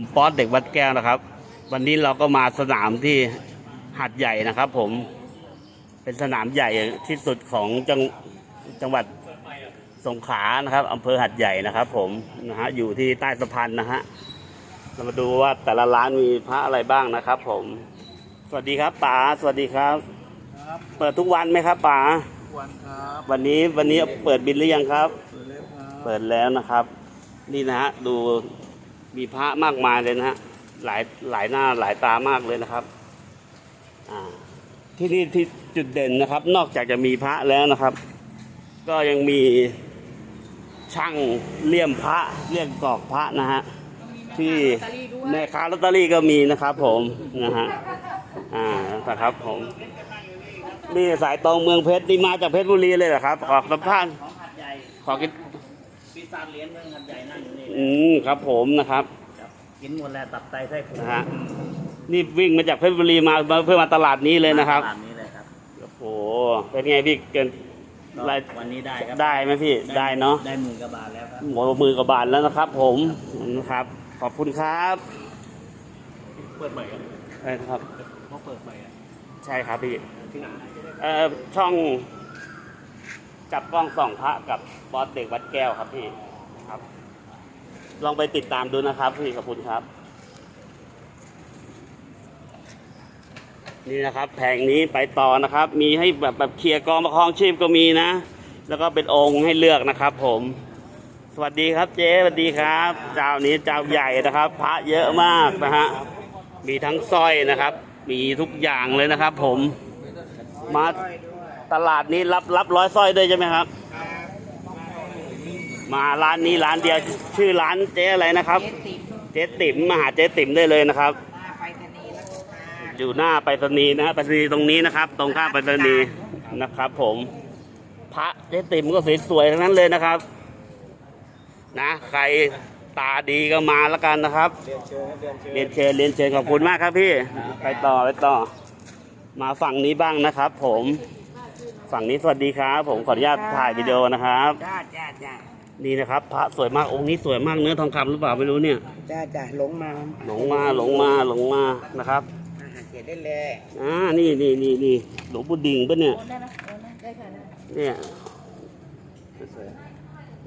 ผมป๊อตเด็กวัดแก้วนะครับ วันนี้เราก็มาสนามที่หัดใหญ่นะครับ ผมเป็นสนามใหญ่ที่สุดของจังจังหวัดสงขลานะครับอำเภอหัดใหญ่นะครับ ผมนะฮะอยู่ที่ใต้สะพานนะฮะเรามาดูว่าแต่ละร้านมีพระอะไรบ้างนะครับ ผม สวัสดีครับป๋าสวัสดีครับ ครับเปิดทุกวันไหมครับป๋าวันครับวันนี้วันนี้เปิดบินหรือยังครับ เปิดแล้วครับเปิดแล้วนะครับ นี่นะฮะดู มีพระมากมายเลยนะฮะหลายหลายหน้าหลายตามากเลยนะครับที่นี่ที่จุดเด่นนะครับ นอกจากจะมีพระแล้วนะครับ ก็ยังมีช่างเลี่ยมพระเลี่ยมกรอกพระนะฮะที่แม่ค้าลอตเตอรี่ก็มีนะครับ ผมนะฮะอ่านะครับผมนี่สายตรงเมืองเพชรนี่มาจากเพชรบุรีเลยเหรอครับ ขอสัมภาษณ์ของหัดใหญ่ขอกิน ปีศาจเหรียญเมืองหัดใหญ่นั่งอยู่นี่อืมครับผมนะครับ ครับกินหมดแล้วตับไตไส้พุงนะฮะ นี่วิ่งมาจากเพชรบุรีมามาเพื่อมาตลาดนี้เลยนะครับ ตามนี้เลยครับโอ้โห เป็นไงพี่เกินก็รายวันนี้ได้ครับได้ไหมพี่ ได้เนาะได้หมื่นกว่าบาทแล้วครับ หมดมือกับบาทแล้วนะครับ ผมนะครับ ขอบคุณครับเปิดใหม่ครับใช่ครับ เขาเปิดใหม่อะใช่ครับพี่ ที่ไหน เอ่อช่อง จับกล้องส่องพระกับบอสเด็กวัดแก้วครับพี่ครับ ลองไปติดตามดูนะครับพี่ขอบคุณครับ นี่นะครับแผงนี้ไปต่อนะครับ มีให้แบบแบบเคลียร์กองประคองชีพก็มีนะ แล้วก็เป็นองค์ให้เลือกนะครับ ผม สวัสดีครับเจ๊สวัสดีครับ เจ้านี้เจ้าใหญ่นะครับ พระเยอะมากนะฮะมีทั้งสร้อยนะครับ มีทุกอย่างเลยนะครับ ผมมา ตลาดนี้รับรับร้อยสร้อยด้วยใช่ไหมครับ มาร้านนี้ร้านเดียวชื่อร้านเจ๊อะไรนะครับ เจ๊ติ๋มเจ๊ติ๋มมาหาเจ๊ติ๋มได้เลยนะครับหน้าไปรษณีย์แล้วก็ค่ะอยู่หน้าไปรษณีย์นะฮะไปรษณีย์ตรงนี้นะครับ ตรงข้ามไปรษณีย์นะครับ ผม พระเจ๊ติ๋มก็สวยๆทั้งนั้นเลยนะครับ นะ ใครตาดีก็มาแล้วกันนะครับ เรียนเชิญเรียนเชิญเรียนเชิญเรียนเชิญขอบคุณมากครับพี่ ไปต่อไปต่อ มาฝั่งนี้บ้างนะครับผม ฝั่งนี้สวัสดีครับ ผมขออนุญาตถ่ายวิดีโอนะครับ จ้าจ้าจ้านี่นะครับ พระสวยมากองค์นี้สวยมากเนื้อทองคำหรือเปล่าไม่รู้เนี่ย จ้าจ้าหลงมาหลงมาหลงมาหลงมานะครับอาหารเขียนได้เลยอ่านี่นี่นี่นี่หลวงปู่ดิ่งปะเนี่ยเนี่ย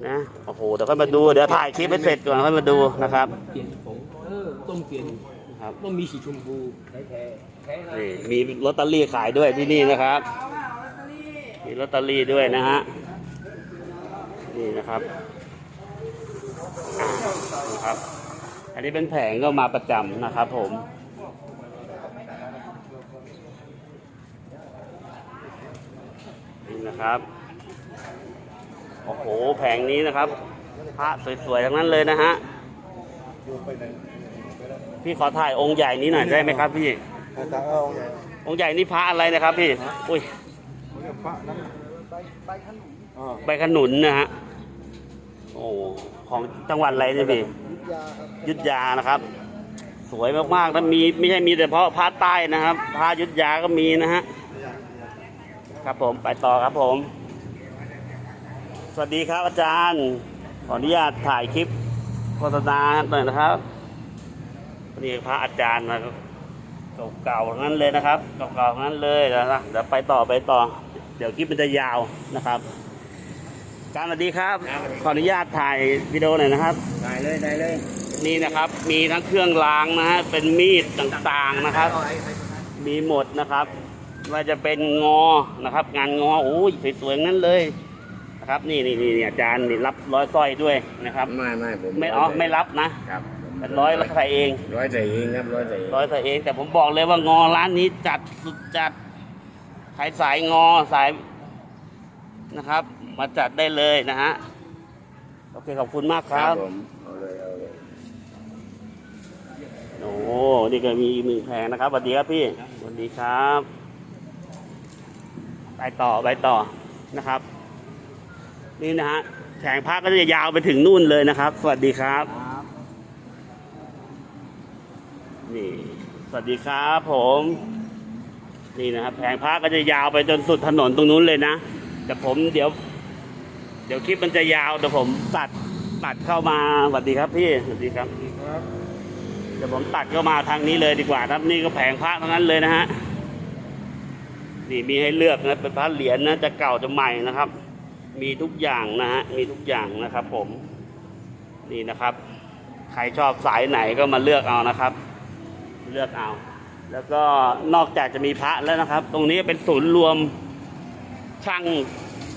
นะโอ้โหเดี๋ยวค่อยมาดูเดี๋ยวถ่ายคลิปให้เสร็จก่อนค่อยมาดูนะครับเปลี่ยนผงเออต้องเปลี่ยนครับต้องมีสีชมพูแท้แท้แท้นะนี่มีลอตเตอรี่ขายด้วยที่นี่นะครับ มีลอตเตอรี่ด้วยนะฮะ นี่นะครับอ่านะครับ อันนี้เป็นแผงก็มาประจำนะครับผมนี่นะครับ โอ้โห แผงนี้นะครับ พระสวยๆ ทั้งนั้นเลยนะฮะ พี่ขอถ่ายองค์ใหญ่นี้หน่อยได้ไหมครับพี่ตาเอาใหญ่องค์ใหญ่นี่พระอะไรนะครับพี่ อุ้ย พระนั้นใบใบขนุนอ่าใบขนุนนะฮะ โอ้ ของจังหวัดอะไรเนี่ยพี่ ยุทธยาครับยุทธยานะครับ สวยมากๆนะมีไม่ใช่มีแต่เพราะพระใต้นะครับพระยุทธยาก็มีนะฮะ ครับผมไปต่อครับผม สวัสดีครับอาจารย์ ขออนุญาตถ่ายคลิปโฆษณาหน่อยนะครับนี่พระอาจารย์นะครับเก่าๆทั้งนั้นเลยนะครับเก่าๆทั้งนั้นเลยนะเดี๋ยวไปต่อไปต่อ เดี๋ยวคลิปมันจะยาวนะครับอาจารย์สวัสดีครับ ขออนุญาตถ่ายวิดีโอหน่อยนะครับ ได้เลยได้เลย นี่นะครับ มีทั้งเครื่องรางนะฮะ เป็นมีดต่างๆนะครับ มีหมดนะครับ ว่าจะเป็นงอนะครับ งานงอโอ้ยสวยๆทั้งนั้นเลยนะครับ นี่นี่นี่นี่อาจารย์นี่รับร้อยสร้อยด้วยนะครับ ไม่ไม่ผมไม่อ๋อไม่รับนะครับเป็นร้อยใส่เอง ร้อยใจเองครับร้อยใจเองร้อยใส่เองแต่ผมบอกเลยว่างอร้านนี้จัดสุดจัดใครสายงอสายนะครับ มาจัดได้เลยนะฮะ โอเคขอบคุณมากครับผมเอาเลยเอาเลยโอ้นี่ก็มีอีกหนึ่งแผงนะครับสวัสดีครับพี่สวัสดีครับ ไปต่อไปต่อนะครับ นี่นะฮะแผงพักก็จะยาวไปถึงนู่นเลยนะครับ สวัสดีครับ นี่ สวัสดีครับผม นี่นะครับแผงพักก็จะยาวไปจนสุดถนนตรงนู้นเลยนะแต่ผมเดี๋ยว เดี๋ยวคลิปมันจะยาวแต่ผมตัดตัดเข้ามาสวัสดีครับพี่สวัสดีครับครับเดี๋ยวผมตัดก็มาทางนี้เลยดีกว่าครับ นี่ก็แผงพระทั้งนั้นเลยนะฮะนี่มีให้เลือกนะเป็นพระเหรียญนะจะเก่าจะใหม่นะครับ มีทุกอย่างนะฮะมีทุกอย่างนะครับ ผมนี่นะครับ ใครชอบสายไหนก็มาเลือกเอานะครับ เลือกเอา แล้วก็นอกจากจะมีพระแล้วนะครับ ตรงนี้เป็นศูนย์รวมช่าง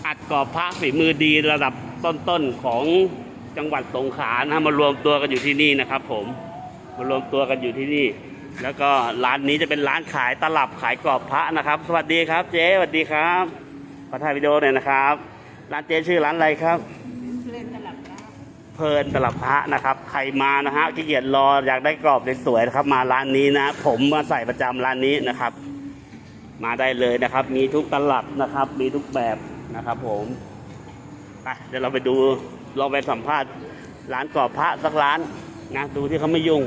อัดกรอบพระฝีมือดีระดับต้นๆของจังหวัดสงขลานะมารวมตัวกันอยู่ที่นี่นะครับ ผมมารวมตัวกันอยู่ที่นี่ แล้วก็ร้านนี้จะเป็นร้านขายตลับขายกรอบพระนะครับ สวัสดีครับเจ๊สวัสดีครับขอถ่ายวิดีโอหน่อยนะครับ ร้านเจ๊ชื่อร้านอะไรครับ เพลินตลับพระนะครับ ใครมานะฮะขี้เกียจรออยากได้กรอบสวยๆนะครับ มาร้านนี้นะ ผมมาใส่ประจำร้านนี้นะครับ มาได้เลยนะครับ มีทุกตลับนะครับ มีทุกแบบนะครับ ผมไปเดี๋ยวเราไปดูลองไปสัมภาษณ์ร้านกรอบพระสักร้านนะดูที่เขาไม่ยุ่ง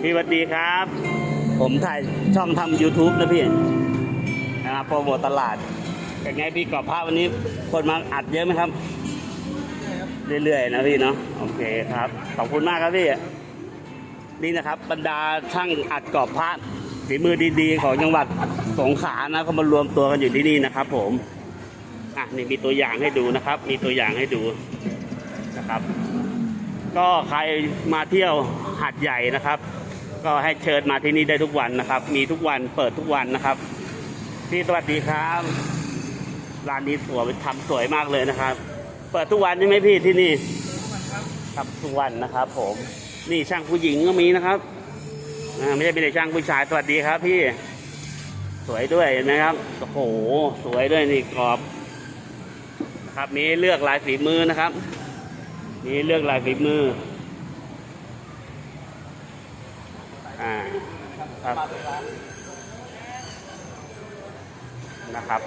พี่วัสดีครับ ผมถ่ายช่องทำ YouTube นะพี่นะครับโปรโมทตลาด เป็นไงพี่กรอบผ้าวันนี้คนมาอัดเยอะไหมครับ เรื่อยๆนะพี่เนาะโอเคครับขอบคุณมากครับพี่นี่นะครับบรรดาช่างอัดกรอบผ้าฝีมือดีๆ ของจังหวัดสงขลานะเขามารวมตัวกันอยู่ที่นี่นะครับ ผมอะนี่มีตัวอย่างให้ดูนะครับ มีตัวอย่างให้ดูนะครับ ก็ใครมาเที่ยวหาดใหญ่นะครับ ก็ให้เชิญมาที่นี่ได้ทุกวันนะครับ มีทุกวันเปิดทุกวันนะครับพี่สวัสดีครับ ร้านนี้สวยทำสวยมากเลยนะครับ เปิดทุกวันใช่ไหมพี่ที่นี่ครับทุกวันนะครับ ผม นี่ช่างผู้หญิงก็มีนะครับไม่ใช่เป็นแต่ช่างผู้ชายสวัสดีครับ พี่ สวยด้วยเห็นไหมครับโอ้โหสวยด้วยนี่กรอบนะครับมีเลือกลายฝีมือนะครับ มีเลือกลายฝีมืออ่าครับนะครับ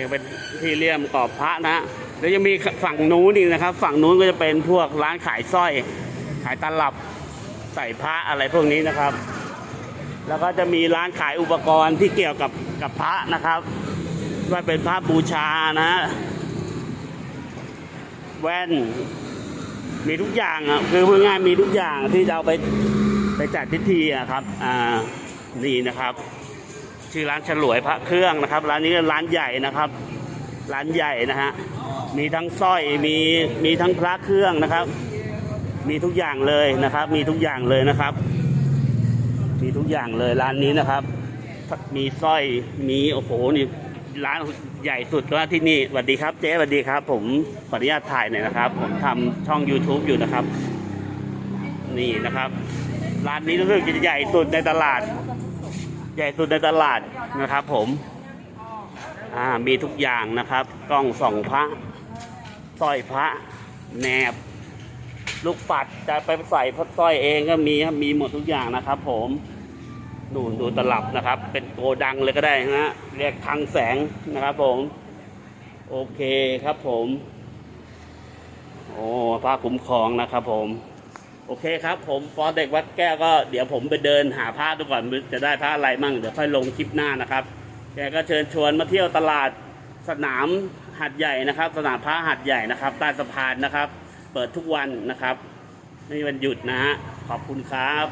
ยังเป็นที่เลี่ยมกรอบพระนะฮะแล้วยังมีฝั่งนู้นอีกนะครับ ฝั่งนู้นก็จะเป็นพวกร้านขายสร้อย ขายตลับใส่พระอะไรพวกนี้นะครับ แล้วก็จะมีร้านขายอุปกรณ์ที่เกี่ยวกับกับพระนะครับ ว่าเป็นพระบูชานะฮะแว่น มีทุกอย่างอะคือพูดง่ายมีทุกอย่างที่จะเอาไปไปจัดพิธีอะครับ อ่า นี่นะครับ ชื่อร้านฉลวยพระเครื่องนะครับ ร้านนี้ร้านใหญ่นะครับ ร้านใหญ่นะฮะมีทั้งสร้อยมีมีทั้งพระเครื่องนะครับ มีทุกอย่างเลยนะครับ มีทุกอย่างเลยนะครับ มีทุกอย่างเลยร้านนี้นะครับ มีสร้อยมีโอ้โหนี่ร้านใหญ่สุดว่าที่นี่สวัสดีครับเจ๊สวัสดีครับ ผมขออนุญาตถ่ายหน่อยนะครับ ผมทำช่อง YouTube อยู่นะครับ นี่นะครับ ร้านนี้รู้สึกจะใหญ่สุดในตลาด ใหญ่สุดในตลาดนะครับผมอ่ามีทุกอย่างนะครับ กล้องส่องพระสร้อยพระแหนบ ลูกปัดจะไปใส่พระสร้อยเองก็มีครับมีหมดทุกอย่างนะครับ ผมดูดูตลับนะครับ เป็นโกดังเลยก็ได้นะฮะเรียกทางแสงนะครับ ผม โอเคครับผม โอ้พระคุ้มครองนะครับผม โอเคครับ ผมฟอเด็กวัดแก้วก็เดี๋ยวผมไปเดินหาผ้าดูก่อนจะได้ผ้าอะไรมั่งเดี๋ยวค่อยลงคลิปหน้านะครับแกก็เชิญชวนมาเที่ยวตลาดสนามหัดใหญ่นะครับ สนามพระหัดใหญ่นะครับใต้สะพานนะครับ เปิดทุกวันนะครับไม่มีวันหยุดนะฮะขอบคุณครับ